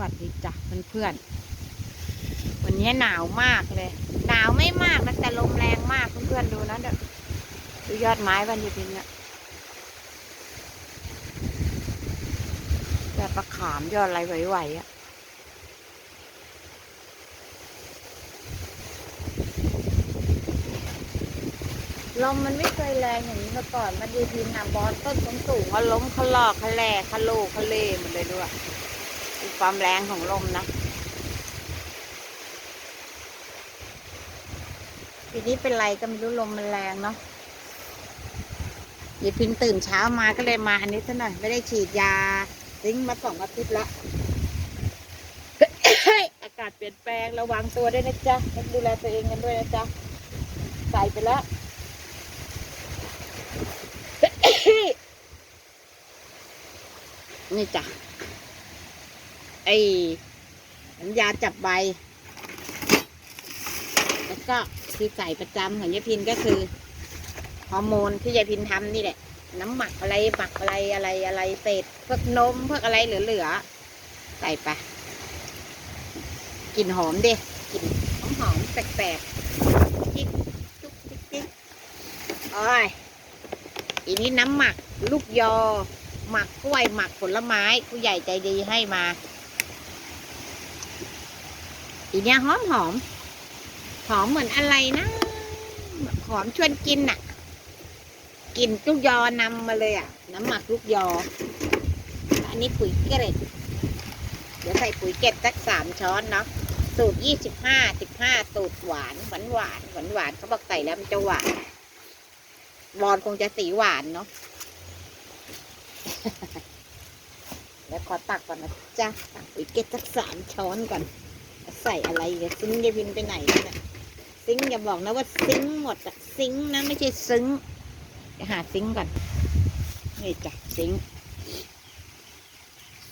วัสดีจ้ะเพื่อนๆวันนี้หนาวมากเลย หนาวไม่มากนะแต่ลมแรงมากเพื่อนๆดูนะเดี๋ยวดูยอดไม้บันยูพินเนี่ยยอดประขามยอดอะไรไหวๆอะลมมันไม่เคยแรงอย่างนี้มาก่อนมันยูพินนะบอสต้นสูงๆก็ล้มเขาลอกเขาแหลกเขาโลเขาเล่หมดเลยด้วย ความแรงของลมนะปีนี้เป็นไรก็ไม่รู้ลมมันแรงเนาะยายพินตื่นเช้ามาก็เลยมาอันนี้ซะหน่อยไม่ได้ฉีดยาซิงมาสองอาทิตย์ละอากาศเปลี่ยนแปลงระวังตัวด้วยนะจ๊ะต้องดูแลตัวเองกันด้วยนะจ๊ะใส่ไปแล้วนี่จ้ะ ไอ้น้ำยาจับใบ แล้วก็ที่ใส่ประจำของยายพินก็คือฮอร์โมนที่ยายพินทำนี่แหละ น้ำหมักอะไรหมักอะไรอะไรอะไรเศษพวกนมพวกอะไรเหลือๆใส่ไปกลิ่นหอมดิกลิ่นหอมหอมแปลกๆจิ๊กจุ๊กจิ๊กจิ๊กโอ้ยอีนี้น้ำหมัก ลูกยอ หมักกล้วยหมักผลไม้ผู้ใหญ่ใจดีให้มา อีเนี้ยหอมหอม หอมเหมือนอะไรนะ หอมชวนกินน่ะกลิ่นลูกยอนำมาเลยอะ น้ำหมักลูกยอ อันนี้ปุ๋ยเกล็ด เดี๋ยวใส่ปุ๋ยเกล็ดสักสามช้อนเนาะ สูตรยี่สิบห้าสิบห้าสูตรหวานหวานหวานหวานหวานเขาบอกใส่แล้วมันจะหวานบอลคงจะสีหวานเนาะแล้วขอตักก่อนนะจ๊ะตักปุ๋ยเกล็ดสักสามช้อนก่อน ใส่อะไรเนี่ยซิงยายพินไปไหนเนี่ยซิงอย่าบอกนะว่าซิงหมดอะซิงนะไม่ใช่ซึ้งหาซิงก่อนนี่จ้ะซิง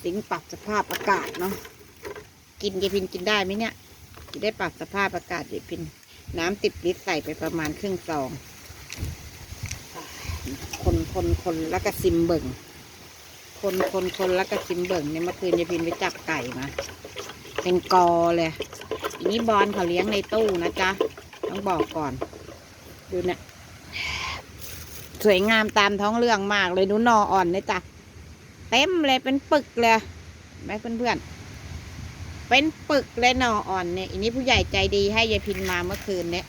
ซิงปรับสภาพอากาศเนาะกินยายพินกินได้ไหมเนี่ยจะได้ปรับสภาพอากาศยายพิน น้ำติดลิตรใส่ไปประมาณครึ่งซองคนคนคนแล้วก็ซิมเบิ่งคนคนคนแล้วก็ซิมเบิ่งเนี่ยเมื่อคืนยายพินไปจับไก่มา เป็นกอเลยอันนี้บอลเขาเลี้ยงในตู้นะจ๊ะ ต้องบอกก่อน ดูเนะี่ยสวยงามตามท้องเรื่องมากเลยดูนออ่อนเนี่ยจ้ะ เต็มเลยเป็นปึกเลยแม่เพื่อนเป็นปึกเลยนออ่อนเนี่ยอันนี้ผู้ใหญ่ใจดีให้ยายพินมาเมื่อคืนเนี่ย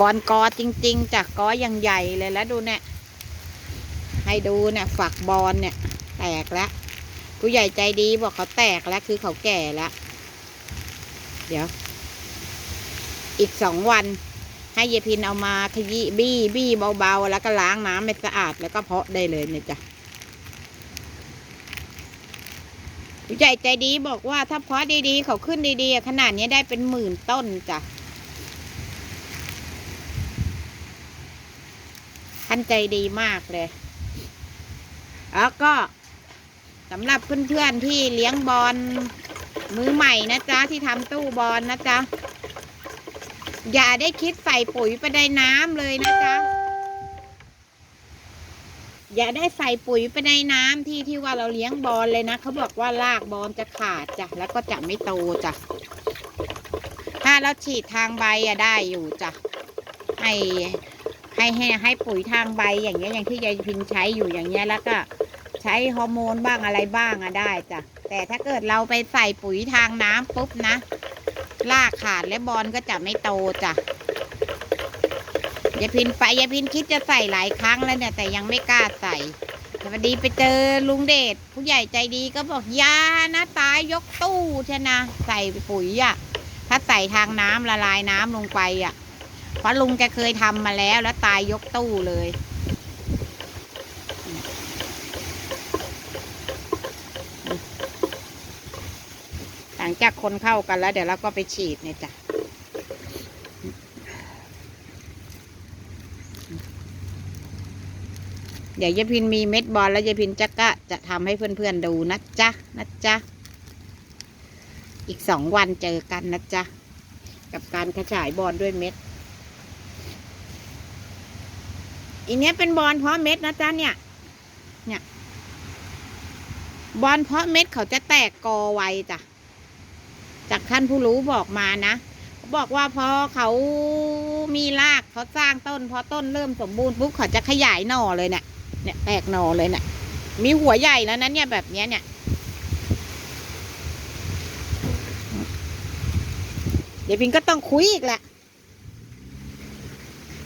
บอลกอจริง ๆจากกออย่างใหญ่เลยแล้วดูเนี่ยให้ดูเนี่ยฝักบอลเนี่ย แตกแล้วผู้ใหญ่ใจดีบอกเขาแตกแล้วคือเขาแก่แล้ว เดี๋ยว อีกสองวัน ให้เยายพินเอามาขยี้บี้บี้เบาๆ แล้วก็ล้างน้ำให้สะอาดแล้วก็เพาะได้เลยเนี่ยจ้ะผู้ใหญ่ใจดีบอกว่าถ้าเพาะดีๆ เขาขึ้นดีๆ ขนาดนี้ได้เป็นหมื่นต้นจ้ะท่านใจดีมากเลย แล้วก็ สำหรับเพื่อนๆที่เลี้ยงบอลมือใหม่นะจ๊ะที่ทำตู้บอลนะจ๊ะอย่าได้คิดใส่ปุ๋ยไปในน้ำเลยนะจ๊ะอย่าได้ใส่ปุ๋ยไปในน้ำที่ที่ว่าเราเลี้ยงบอลเลยนะเขาบอกว่ารากบอลจะขาดจ้ะแล้วก็จะไม่โตจ้ะถ้าเราฉีดทางใบอะได้อยู่จ้ะให้ให้ให้ให้ปุ๋ยทางใบอย่างเงี้ยอย่างที่ยายพินใช้อยู่อย่างเงี้ยแล้วก็ ใช้ฮอร์โมนบ้างอะไรบ้างอะได้จ้ะแต่ถ้าเกิดเราไปใส่ปุ๋ยทางน้ำปุ๊บนะรากขาดและบอลก็จะไม่โตจ้ะยายพินไปยายพินคิดจะใส่หลายครั้งแล้วเนี่ย แต่ยังไม่กล้าใส่แต่พอดีไปเจอลุงเดชผู้ใหญ่ใจดีก็บอกยานะตายยกตู้ใช่นะใส่ปุ๋ยอะถ้าใส่ทางน้ำละลายน้ำลงไปอะเพราะลุงแกเคยทำมาแล้วแล้วตายยกตู้เลย ลังจากคนเข้ากันแล้ว เดี๋ยวเราก็ไปฉีดเนี่ยจ้ะเดี๋ยวยายพินมีเม็ดบอลแล้วยายพินจะก็จะทำให้เพื่อนๆดูนะจ๊ะนะจ๊ะ อีกสองวันเจอกันนะจ๊ะ กับการกระจายบอลด้วยเม็ด อีเนี้ยเป็นบอลเพราะเม็ดนะจ๊ะเนี่ย เนี่ย บอลเพาะเม็ดเขาจะแตกกอไวจ้ะ จากท่านผู้รู้บอกมานะเขาบอกว่าพอเขามีรากเขาสร้างต้น พอต้นเริ่มสมบูรณ์ปุ๊บเขาจะขยายหน่อเลยเนี่ยเนี่ยแตกหน่อเลยเนี่ยมีหัวใหญ่แล้วนะเนี่ยแบบเนี้ยเนี่ย ยายพินก็ต้องคุยอีกแหละ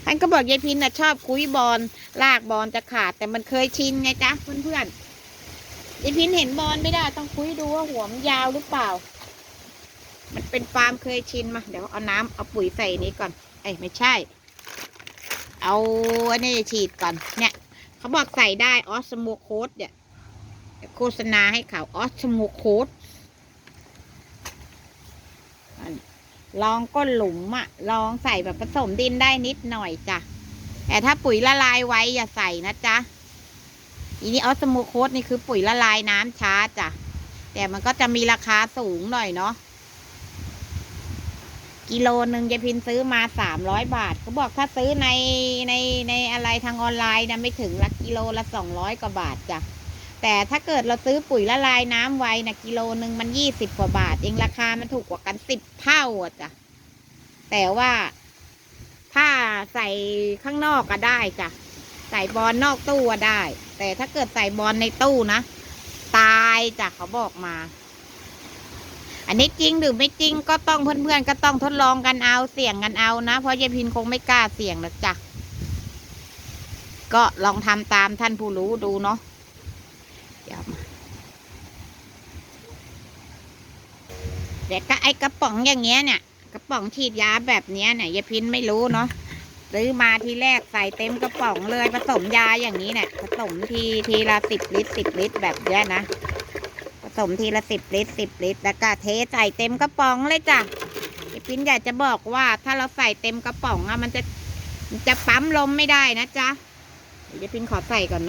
ท่านก็บอกยายพินน่ะชอบคุยบอลลากบอลจะขาดแต่มันเคยชินไงจ๊ะเพื่อนๆยายพินเห็นบอลไม่ได้ต้องคุยดูว่าหัวมันยาวหรือเปล่า มันเป็นฟาร์มเคยชินมา เดี๋ยวเอาน้ำเอาปุ๋ยใส่นี้ก่อน เอ้ยไม่ใช่ เอาอันนี้ฉีดก่อน เนี่ย เขาบอกใส่ได้ออสโมโคสเนี่ยเดี๋ยวโฆษณาให้เขาออสโมโคสลองก้นหลุมอะลองใส่แบบผสมดินได้นิดหน่อยจ้ะ แต่ถ้าปุ๋ยละลายไว้อย่าใส่นะจ๊ะ อีนี้ออสโมโคสนี่คือปุ๋ยละลายน้ำช้าจ้ะ แต่มันก็จะมีราคาสูงหน่อยเนาะ กิโลหนึ่งยายพินซื้อมาสามร้อยบาทเขาบอกถ้าซื้อในในในอะไรทางออนไลน์นะไม่ถึงละกิโลละสองร้อยกว่าบาทจ้ะแต่ถ้าเกิดเราซื้อปุ๋ยละลายน้ำไว้นะกิโลหนึ่งมันยี่สิบกว่าบาท เองราคามันถูกกว่ากันสิบเท่าอะจ้ะแต่ว่าถ้าใส่ข้างนอกก็ได้จ้ะใส่บอลนอกตู้ก็ได้ แต่ถ้าเกิดใส่บอลในตู้นะ ตายจ้ะเขาบอกมา อันนี้จริงหรือไม่จริงก็ต้องเพื่อนๆก็ต้องทดลองกันเอาเสี่ยงกันเอานะ เพราะยายพินคงไม่กล้าเสี่ยงหรอกจ้ะก็ลองทำตามท่านผู้รู้ดูเนาะเดี๋ยวมาแต่ก็ไอ้กระป๋องอย่างเงี้ยเนี่ยกระป๋องฉีดยาแบบเนี้ยเนี่ยยายพินไม่รู้เนาะซื้อมาทีแรกใส่เต็มกระป๋องเลยผสมยาอย่างนี้เนี่ยผสมทีทีละสิบลิตรสิบลิตรแบบเนี้ยนะ สมทีละสิบลิตรสิบลิตรแล้วก็เทใส่เต็มกระป๋องเลยจ้ะยายพินอยากจะบอกว่าถ้าเราใส่เต็มกระป๋องอะมันจะมันจะปั๊มลมไม่ได้นะจ๊ะเดี๋ยวยายพินขอใส่ก่อนเนาะ